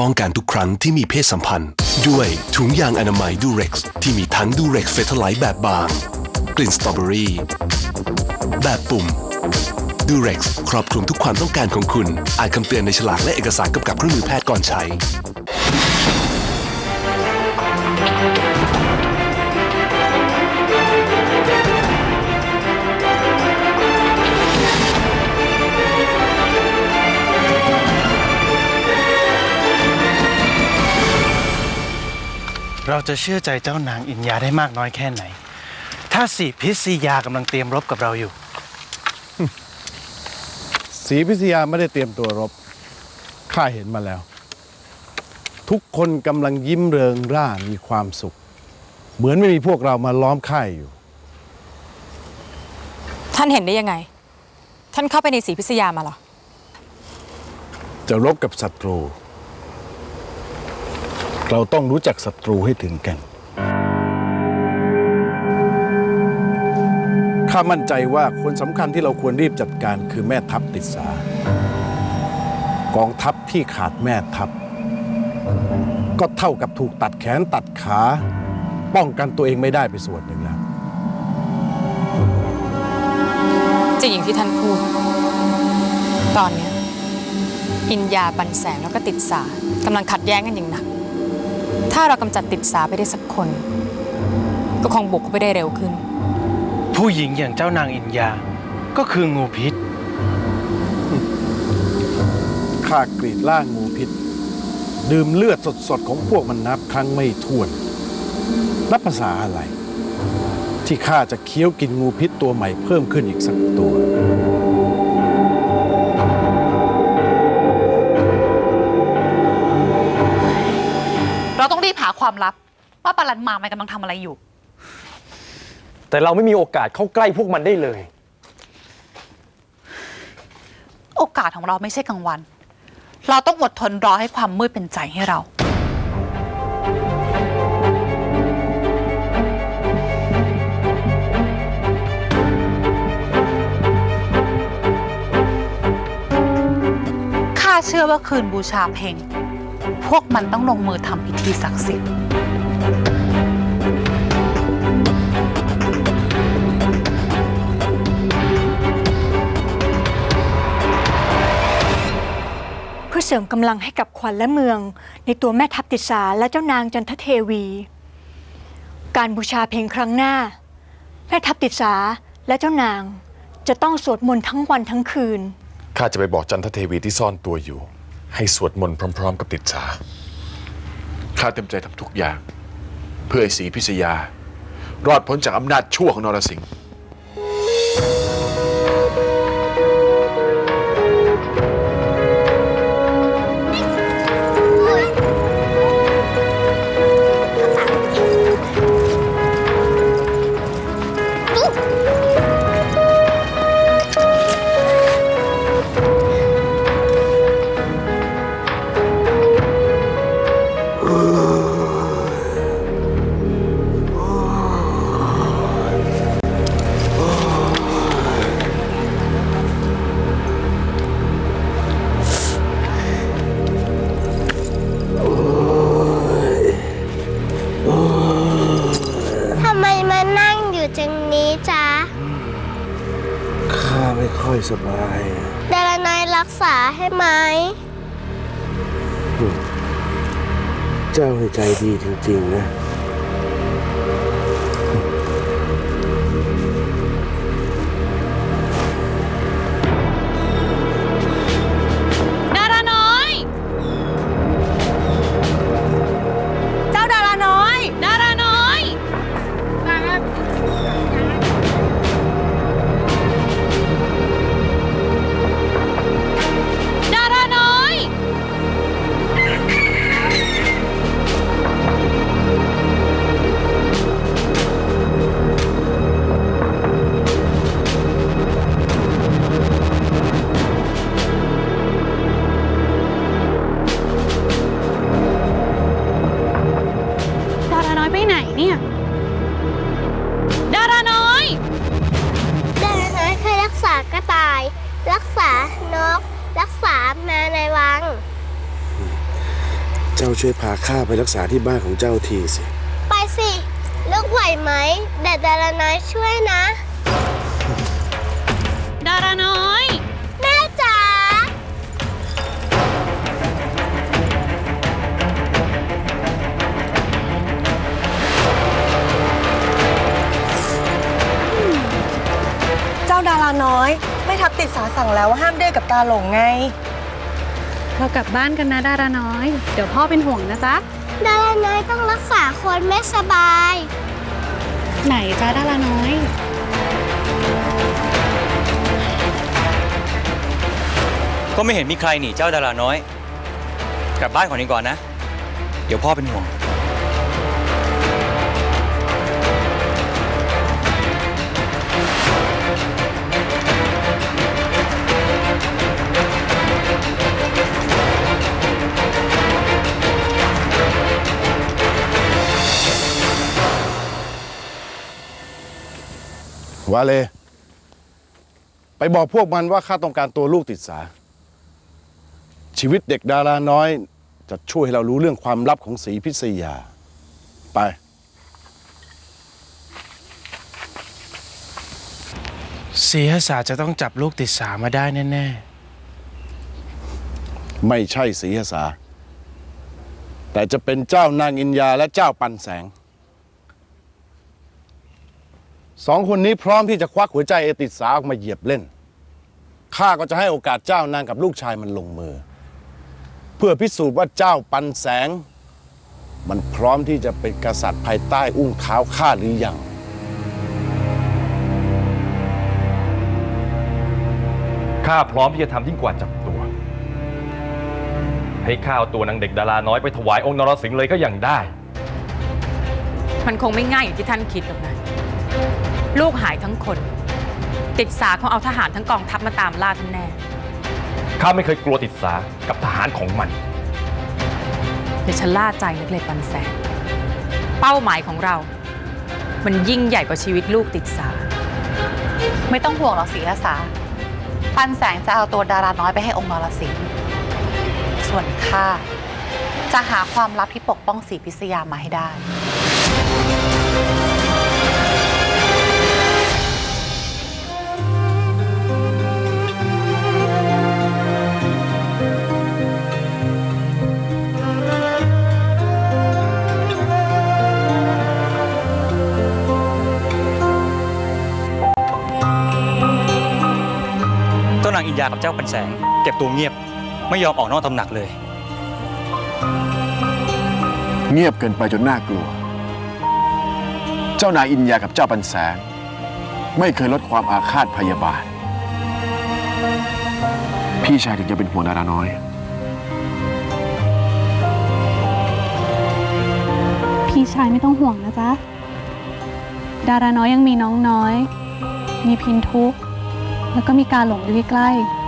ป้องกันทุกครั้งที่มีเพศสัมพันธ์ ด้วยถุงยางอนามัยดูเร็กซ์ที่มีทั้งดูเร็กซ์เฟเทไลท์แบบบาง กลิ่นสตรอเบอรี่ แบบปุ่มดูเร็กซ์ครอบคลุมทุกความต้องการของคุณ อาจคำเตือนในฉลากและเอกสารกำกับเครื่องมือแพทย์ก่อนใช้ เราจะเชื่อใจเจ้านางอินยาได้มากน้อยแค่ไหน ถ้าสีพิษซียากำลังเตรียมรบกับเราอยู่ศรีพิทยาไม่ได้เตรียมตัวรบ ข้าเห็นมาแล้ว ทุกคนกำลังยิ้มเริงร่ามีความสุข เหมือนไม่มีพวกเรามาล้อมค่ายอยู่ ท่านเห็นได้ยังไง ท่านเข้าไปในสีพิษยามาเหรอ จะรบกับศัตรู เราต้องรู้จักศัตรูให้ถึงกัน ข้ามั่นใจว่าคนสำคัญที่เราควรรีบจัดการคือแม่ทัพติดสากองทัพที่ขาดแม่ทัพ ก็เท่ากับถูกตัดแขนตัดขา ป้องกันตัวเองไม่ได้ไปส่วนหนึ่งแล้วจริงอย่างที่ท่านพูด ตอนนี้อินยาบันแสงแล้วก็ติดสากำลังขัดแย้งกันอย่างหนัก ถ้าเรากำจัดติดสาไปได้สักคน ก็คงบุกเข้าไปได้เร็วขึ้น ผู้หญิงอย่างเจ้านางอินยา ก็คืองูพิษ ข้ากรีดล่างงูพิษ ดื่มเลือดสดๆ ของพวกมันนับครั้งไม่ถ้วน นับภาษาอะไร ที่ข้าจะเคี้ยวกินงูพิษตัวใหม่เพิ่มขึ้นอีกสักตัว ความลับ ว่าปาลันมามันกำลังทำอะไรอยู่ แต่เราไม่มีโอกาสเข้าใกล้พวกมันได้เลย โอกาสของเราไม่ใช่กลางวัน เราต้องอดทนรอให้ความมืดเป็นใจให้เรา ข้าเชื่อว่าคืนบูชาเพลงพ วกมันต้องลงมือทำพิธีศักดิ์สิทธิ์เพื่อเสริมกำลังให้กับขวัญและเมือง ในตัวแม่ทัพติสาและเจ้านางจันทเทวี การบูชาเพลงครั้งหน้า แม่ทัพติสาและเจ้านางจะต้องสวดมนต์ทั้งวันทั้งคืน ข้าจะไปบอกจันทเทวีที่ซ่อนตัวอยู่ ให้สวดมนต์พร้อม ๆ กับติดสาข้าเต็มใจทำทุกอย่าง เพื่อไอ้ศรีพิษยา รอดพ้นจากอำนาจชั่วของนรสิงห์ รักษาให้ไหม เจ้าใจดีจริงๆนะ ไหนเนี่ย ดาราน้อยดาราน้อยเคยรักษากระต่าย รักษานก รักษาแมาในวัง เจ้าช่วยพาข้าไปรักษาที่บ้านของเจ้าทีสิ ไปสิลูกไหวไหมแต่ดาราน้อยช่วยนะ ดาราน้อย ไม่ทับติดสาสั่งแล้วว่าห้ามดื้อกับกาหลงไง เรากลับบ้านกันนะดาราน้อย เดี๋ยวพ่อเป็นห่วงนะจ๊ะ ดาราน้อยต้องรักษาคนไม่สบาย ไหนจ้าดาราน้อย ก็ไม่เห็นมีใครหนีเจ้าดาราน้อย กลับบ้านก่อนดีก่อนนะ เดี๋ยวพ่อเป็นห่วง วาเล ไปบอกพวกมันว่าข้าต้องการตัวลูกติดสา ชีวิตเด็กดาราน้อย จะช่วยให้เรารู้เรื่องความลับของสีพิษยา ไป สีหสาจะต้องจับลูกติดสามาได้แน่ไม่ใช่สีหสาแต่จะเป็นเจ้านางอินยาและเจ้าปันแสง สองคนนี้พร้อมที่จะควักหัวใจเอติสาออกมาเหยียบเล่น ข้าก็จะให้โอกาสเจ้านางกับลูกชายมันลงมือ เพื่อพิสูจน์ว่าเจ้าปันแสง มันพร้อมที่จะเป็นกษัตริย์ภายใต้อุ้งเท้าข้าหรือยังข้าพร้อมที่จะทำยิ่งกว่าจับตัว ให้ข้าเอาตัวนางเด็กดาราน้อยไปถวายองค์นรสิงห์เลยก็ยังได้ มันคงไม่ง่ายอย่างที่ท่านคิดหรอกนะ ลูกหายทั้งคน ติดสาคงเอาทหารทั้งกองทัพมาตามล่าท่านแน่ ข้าไม่เคยกลัวติดสากับทหารของมันเดี๋ยวฉันล่าใจนักเลยปันแสงเป้าหมายของเรา มันยิ่งใหญ่กว่าชีวิตลูกติดสา ไม่ต้องห่วงหรอกสีอาสาปันแสงจะเอาตัวดาราน้อยไปให้องค์นรสิงห์ส่วนข้าจะหาความลับที่ปกป้องสีพิษยามาให้ได้ เจ้านางอินยากับเจ้าปันแสง เก็บตัวเงียบ ไม่ยอมออกนอกตำหนักเลย เงียบเกินไปจนน่ากลัว เจ้านายอินยากับเจ้าปันแสง ไม่เคยลดความอาฆาตพยาบาท พี่ชายถึงจะเป็นห่วงดาราน้อย พี่ชายไม่ต้องห่วงนะจ๊ะ ดาราน้อยยังมีน้องน้อย มีพินทุกแล้วก็มีการหลงอยู่ใกล้ๆ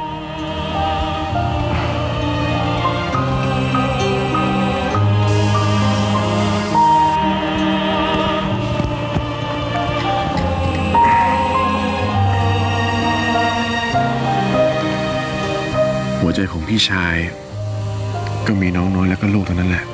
พี่ชาย ก็มีน้องน้อยแล้วก็ลูกเท่านั้นแหละ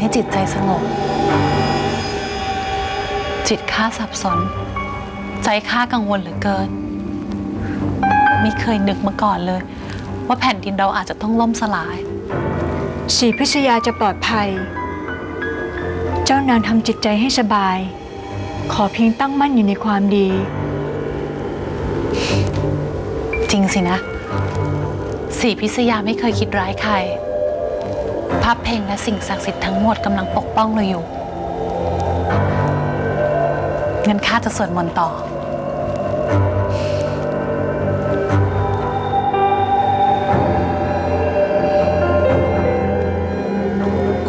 ให้จิตใจสงบ จิตข้าสับสน ใจข้ากังวลเหลือเกิน ไม่เคยนึกมาก่อนเลย ว่าแผ่นดินเราอาจจะต้องล่มสลายสีพิษยาจะปลอดภัย เจ้านางทำจิตใจให้สบาย ขอเพียงตั้งมั่นอยู่ในความดี จริงสินะสีพิษยาไม่เคยคิดร้ายใคร พเพลงและสิ่งศักดิ์สิทธิ์ทั้งหมดกำลังปกป้องเราอยู่งั้นข้าจะสวดมนต์ต่อ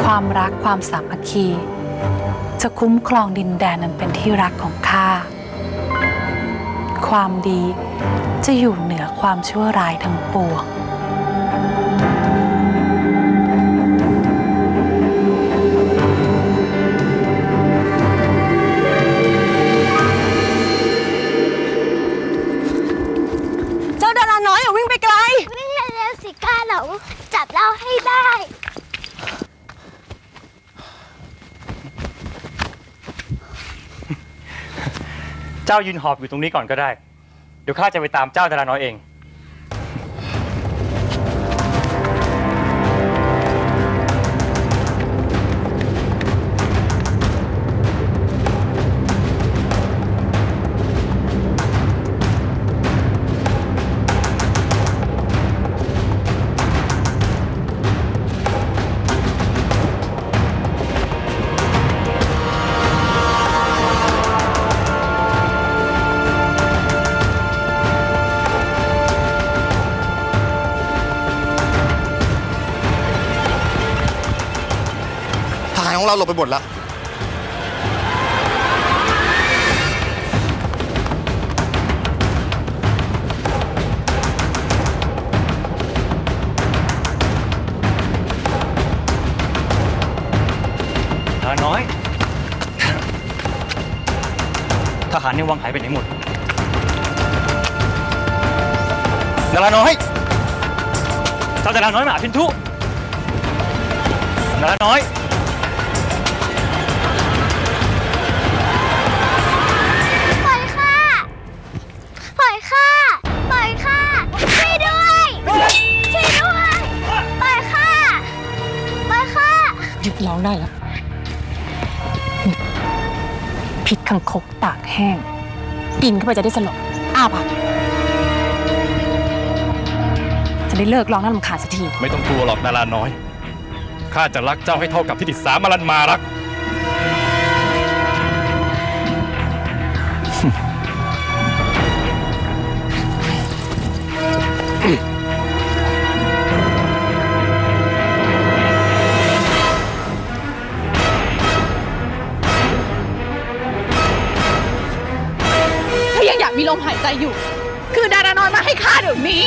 ความรักความสามัคคี จะคุ้มครองดินแดนนั้นเป็นที่รักของข้า ความดีจะอยู่เหนือความชั่วร้ายทั้งปวง เจ้ายืนหอบอยู่ตรงนี้ก่อนก็ได้ เดี๋ยวข้าจะไปตามเจ้าดาราน้อยเอง เราหลบไปหมดล้วดารน้อย ทหารในวังหายไปไหนหมด ดาราน้อยเจ้าดาราน้อยมาหาพินทุดาราน้อย้องได้แล้วพิษคังคกตากแห้ง กินเข้าไปจะได้สลบอ้าปากจะได้เลิกร้องน่ารำคาญสักทีไม่ต้องกลัวหรอกดาราน้อย ข้าจะรักเจ้าให้เท่ากับที่ติดสามารันมารัก อยู่ คือดารานอยมาให้ข้าเดี๋ยวนี้